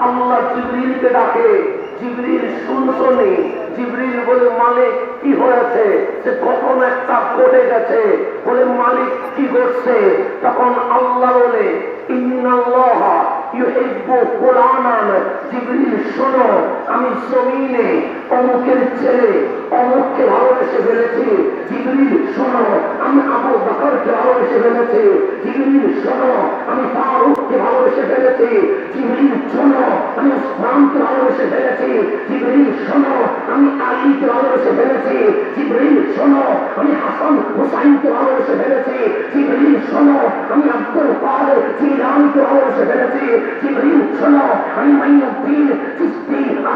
আল্লাহ জিবরিলকে ডাকে। জিবরিল শুনছনি জিবরিল বলে, মালিক, কি হয়েছে? সে কখন একটা ঘটে গেছে? বলে, মালিক, কি করছে তখন আল্লাহ বলে, ইন্নাল্লাহ ইউহিব্বু কুরআনান জিবরিল, শোনো আমি জমিনে অমুকের ছেলে, অমুককে ভালোবেসে ফেলেছি। জিবরিল, শোনো, আমি আবু বকরকে ভালোবেসে ফেলেছি। জিবরিল, শোনো, আমি ফারুককে ভালোবেসে ফেলেছি। জিবরিল, শোনো, আমি উসমানকে ভালোবেসে ফেলেছি। জিবরিল, শোনো, আমি আলীকে ভালোবেসে ফেলেছি। জিবরিল, শোনো, আমি হাসান হুসাইনকে ভালোবেসে ফেলেছি। জিবরিল, শোনো, আমি আব্দুল কাদের জিলানকে ভালোবেসে ফেলেছি। জিবরিল, শোনো, আমি মাইনুদ্দিন চিস্তি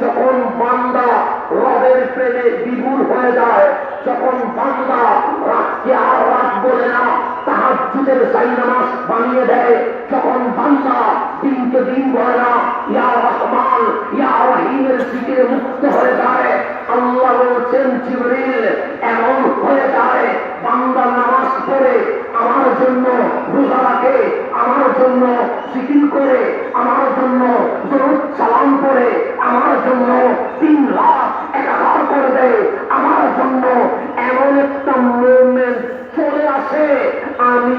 যখন বান্দা রবের প্রেমে বিভুর হয়ে যায়, যখন বান্দা রাতকে আর রাত বলে না তাহার জুতের নামাজ বানিয়ে দেয়, যখন বান্দা দিনকে দিন বলে না, ইয়া রহমান, ইয়া রহিমের দিকে মুক্ত হয়ে যায় আল্লাহ বলছেন জিবরিল এমন হয়ে যায় বান্দা নামাজ পড়ে আমার জন্য রোজা রাখে আমার জন্য সিকিল করে আমার জন্য দরুদ সালাম করে আমার জন্য তিন রাত একাকার করে দেয় আমার জন্য এমন একটা মুভমেন্ট চলে আসে আমি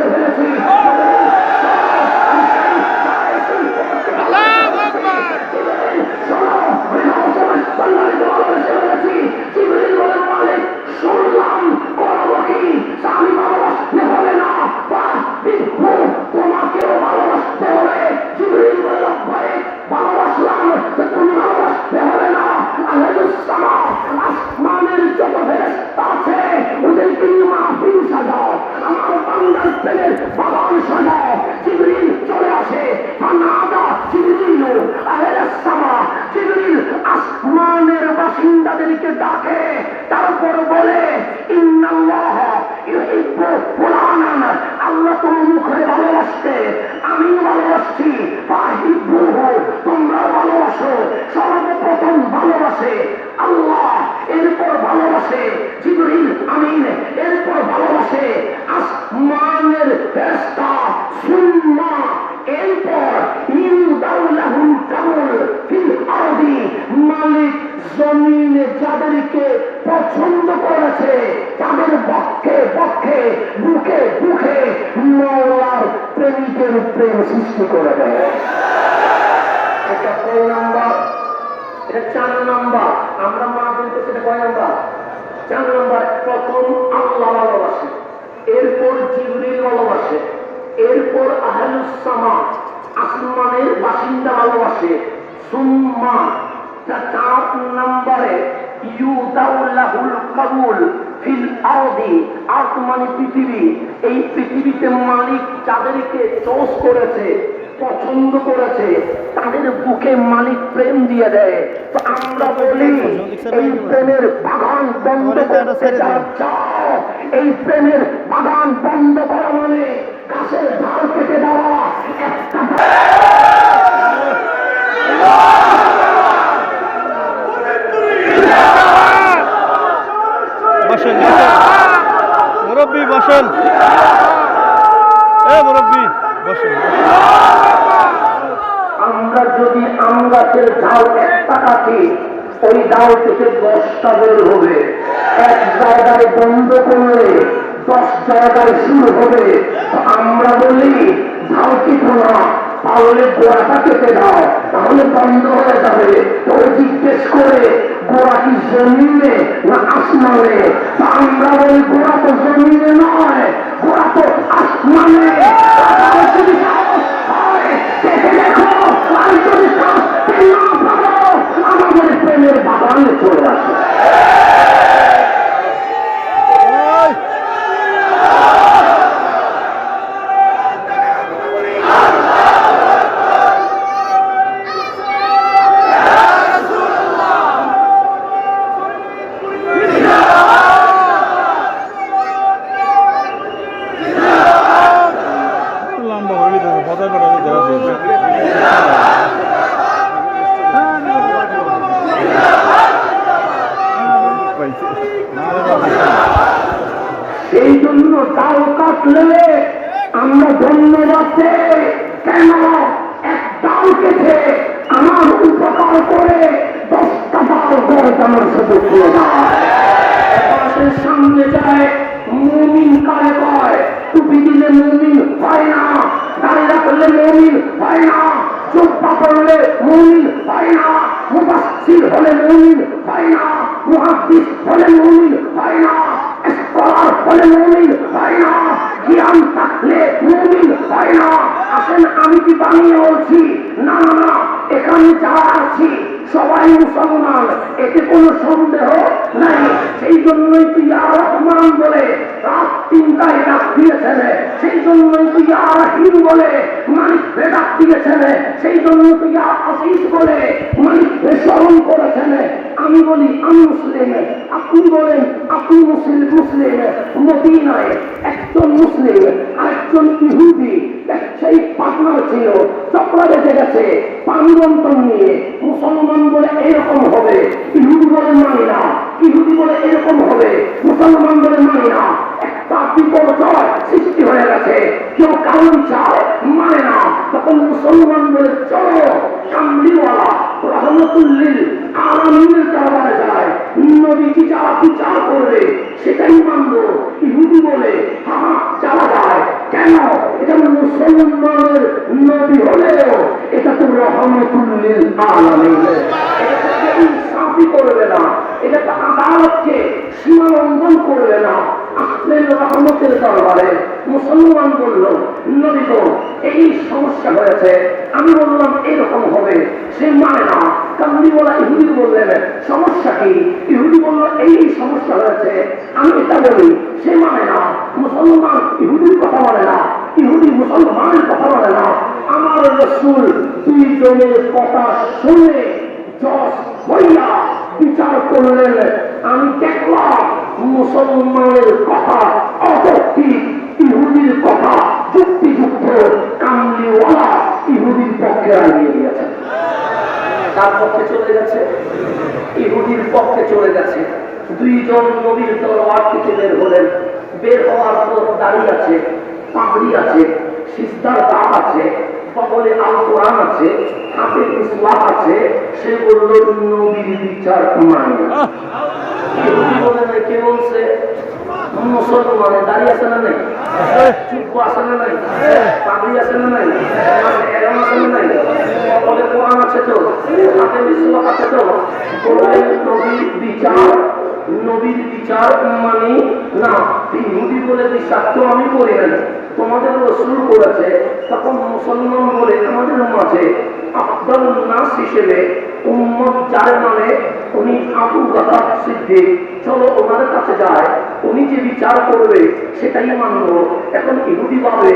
প্রেমের বাগান সাজাও জিবরিল চলে আসে ফানাদা জিবরিল আলাইহিস সালাম জিবরিল আসমানের বাসিন্দাদেরকে ডাকে, তারপর বলে, ইন্নাল্লাহ মুখে ভালোবাসতে। আমি ভালোবাসছি। তোমরা ভালোবাসো। সর্বপ্রথম ভালোবাসে আল্লাহ, এরপর ভালোবাসে জিবরিল আমিন, এরপর ভালোবাসে আসমানের ফেরেশতা সুন্নাহ। এরপর ইউদাউলাহুল কামল ফিল আরদি, মালিক জমিনে যাদেরকে পছন্দ করেছে, তাদের পক্ষে পক্ষে বুকে বুকে মৌলার প্রেমিকের প্রেম সৃষ্টি করে দেয়। এটা কয় নাম্বার? এটা চার নাম্বার। আমরা মা বলতে সেটা কয় নাম্বার? চার নাম্বার, প্রথম আল্লাহ ভালোবাসে, এরপর জিবরিল ভালোবাসে। আসমানের বাসিন্দা ভালোবাসে। চার নম্বরে এই পৃথিবীতে মালিক যাদেরকে চোষ করেছে, পছন্দ করেছে, তাদের বুকে মালিক প্রেম দিয়ে দেয়। তো আমরা বলি, এই প্রেমের বাগান বন্ধ করতে এই প্রেমের বাগান বন্ধ করা মানে গাছের ঢাল কেটে দেওয়া। আমরা যদি আম গাছের ঝাল একটা কাটি ওই ডাল থেকে দশটা বের হবে, এক জায়গায় বন্ধ করলে দশ জায়গায় শুরু হবে। আমরা বলি উচিত না। তাহলে গোড়াটা কেটে দাও। তাহলে বন্ধ হয়ে যাবে। তবে জিজ্ঞেস করে, গোড়া কি জমিনে না আসমানে? তা আমরা বলি গোড়া তো জমিনে নয়, গোড়া তো আসমানে। আমাদের প্রেমের বাগানে চলে আসে। পাইছে। এই জন্য তাও কাটলে আমরা ধন্যবাদ কেন এক ডাল কেটে আমার উপকার করে দশটা ডাল গড় আমার সাথে খুলে যায় সামনে যায় মুমিন কারে কয়, টুপি দিলে মুমিন হয় না দাঁড়িয়ে করলে মুমিন হয় না, চোখ পাকড়লে মুমিন হয় না মুবাসির হলে মুমিন হয় না। মুহাদ্দিস হলে মুমিন হয় না, স্কলার হলে মুমিন হয় না, জ্ঞান থাকলে মুমিন হয় না। আসেন আমি কি বানিয়ে বলছি? না না এখানে যারা আছি। সবাই মুসলমান, এতে কোনো সন্দেহ নাই। সেই জন্যই তুই আর রহমান বলে রাত তিনটায় ডাক দিয়েছেন সেই জন্যই তুই আর রাহিম বলে মালিক ডাক দিয়েছেন সেই জন্য তুই আর আসিস বলে মালিক স্মরণ করেছেন আমি বলি, আমি মুসলিম। আপনি বলেন, আপনি মুসলিম মুসলিম। মতি মদিনায় একজন মুসলিম, আরেকজন ইহুদি সেই পার্টনার ছিল চক্রা বেঁচে গেছে। পানিবন্টন নিয়ে মুসলমান বলে এরকম হবে, ইহুদি বলে মানি না, ইহুদি বলে এরকম হবে, মুসলমান বলে মানি না। একটা বিপর্যয় সৃষ্টি হয়ে গেছে। কেউ কারণ চায় মানে না। তখন মুসলমান বলে, চলো কামলিওয়ালা রহমতুল্লিল, আলমিনের দরবারে যায়। নবীজি যা বিচার করবে সেটাই মানব ইহুদি বলে হ্যাঁ যাওয়া যায় কেন এটা মুসলমানের নবী হলেও এটা তো আমি বললাম, এরকম হবে। সে মানে না। বলা ইহুদি বললেন, সমস্যা কি? ইহুদি বলল, এই সমস্যা হয়েছে। আমি এটা বলি, সে মানে মুসলমান ইহুদির কথা বলে না। ইহুদি মুসলমানের কথা বলে না। আমার রসুল দুই জনের কথা শুনে জজ হইয়া বিচার করলেন। আমি দেখলাম মুসলমানের কথা অযৌক্তিক ইহুদির কথা, যুক্তিযুক্ত কামলিওয়ালা ইহুদির পক্ষে দাঁড়িয়ে দিয়েছে তার পক্ষে চলে গেছে, ইহুদির পক্ষে চলে গেছে। দুইজন নবীর দরবার থেকে বের হলেন। বের হওয়ার পর দাঁড়িয়ে আছে, পাগড়ি আছে সিস্তার দাগ আছে। সকলে আল কোরআন আছে হাতে ইসলাম আছে, সে বলল, নবীর বিচার মানে কে বলছে? মুসলমানে দাঁড়িয়ে আছে না নাই? চুপ আছে না নাই? পাগড়ি আছে নাই? এরম আছে না নাই? সকলে কোরআন আছে তো? হাতে ইসলাম আছে নবীর বিচার নবীর বিচার মানে না ইহুদি বলে বিচার তো আমি করি নাই তোমাদের রসুল করেছে তখন মুসলমান বলে আমাদের মাঝে আফদল নাস হিসেবে উম্মত যার মানে উনি আবু বাকার সিদ্দিক, চলো ওনার কাছে যায়, উনি যে বিচার করবে সেটাই মানব। এখন ইহুদি ভাবে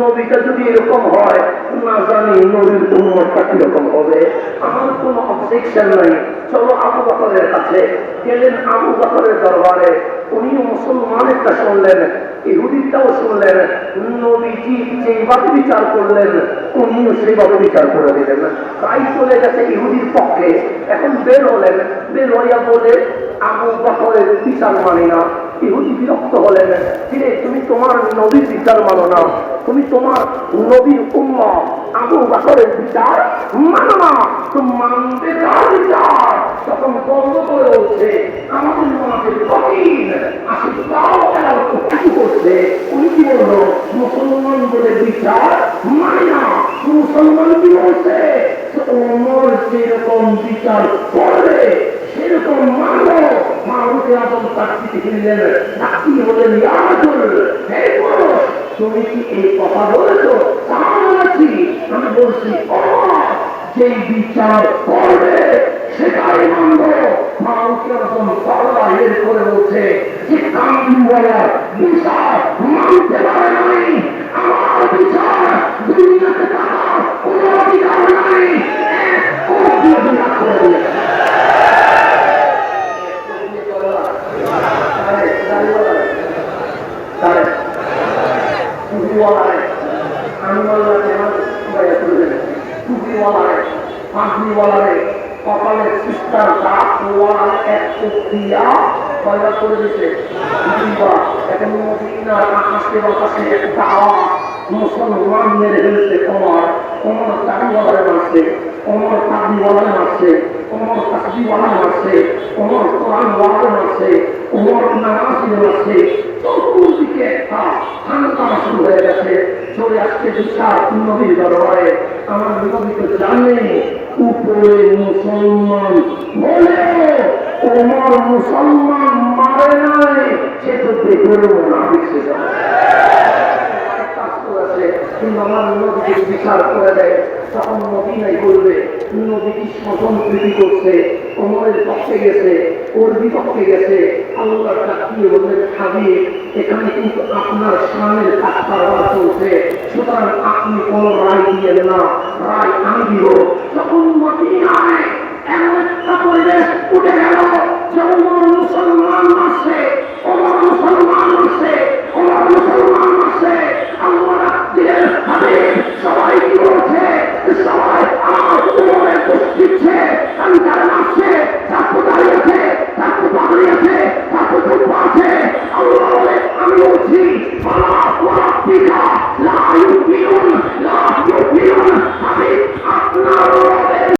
নবীটা যদি এরকম হয়, না জানি নবীর উন্মতটা কীরকম হবে। আমার কোনো অবজেকশন নাই। চলো আবু বাকরের কাছে। গেলেন আবু বাকরের দরবারে। উনিও মুসলমানেরটা শুনলেন ইহুদিরটাও শুনলেন, নবীজি যেইভাবে বিচার করলেন, উনিও সেইভাবে বিচার করে দিলেন। তাই চলে গেছে ইহুদির পক্ষে। এখন বের হলেন। বের হইয়া বলে, আবু বকরের বিচার মানি না। ইহুদি বিরক্ত হলেন। ফিরে তুমি তোমার নবীর বিচার মানো না। তুমি তোমার নবীর উম্মা আবু বকরের বিচার মানো না। তো মানবে কার বিচার। তখন বন্ধ করে উঠছে আমাদের মাঝে কঠিন আসি তাও এরা কি করছে। উনি কি বলল? মুসলমান বলে বিচার মানে না। মুসলমান কি বলছে? ওমর যেরকম বিচার করবে, সেরকম মানো মানুষের আদম চাকরিতে ফিরলেন চাকরি হলেন তুমি কি এই কথা বলেছ? আছি আমি বলছি ও যেই বিচার করবে, সেটাই মানব। মানুষের রকম পাল্লা বের করে বলছে যে কামড়িওয়ালা বিচার মানতে এক কোটি অধিকার করে দিয়েছে কপালের সিস্টার দাঁত এক প্রক্রিয়া পয়লা করে দিতে এখন বাতাসে একটা আওয়াজ মুসলমান মেরে ফেলছে কমার কমার দাড়িওয়ালায় মারছে, কমার তাবিওয়ালায় মারছে, কমার তাকবিওয়ালায় মারছে, কমার কোরআন ওয়ালায় মারছে। কমার একটা হাঙ্গামা শুরু হয়ে গেছে। চলে আসছে বিশাল নবীর দরবারে। আমার নবী তো জানে উপরে মুসলমান বলে তোমার মুসলমান মারে নাই, সে তো দেখে না কিন্তু আমার নদীকে বিচার করে দেয়, তখন নদী নাই বলবে, নদী কি স্বজন প্রীতি করছে কোমরের পক্ষে গেছে, ওর বিপক্ষে গেছে। আল্লাহ তাকিয়ে বললেন খাবি এখানে কিন্তু আপনার সামনের কাজ কারবার চলছে। সুতরাং আপনি কোন রায় দিয়েন না, রায় আমি দিব। তখন পরিবেশ উঠে গেল যে মুসলমান মারছে মুসলমান মারছে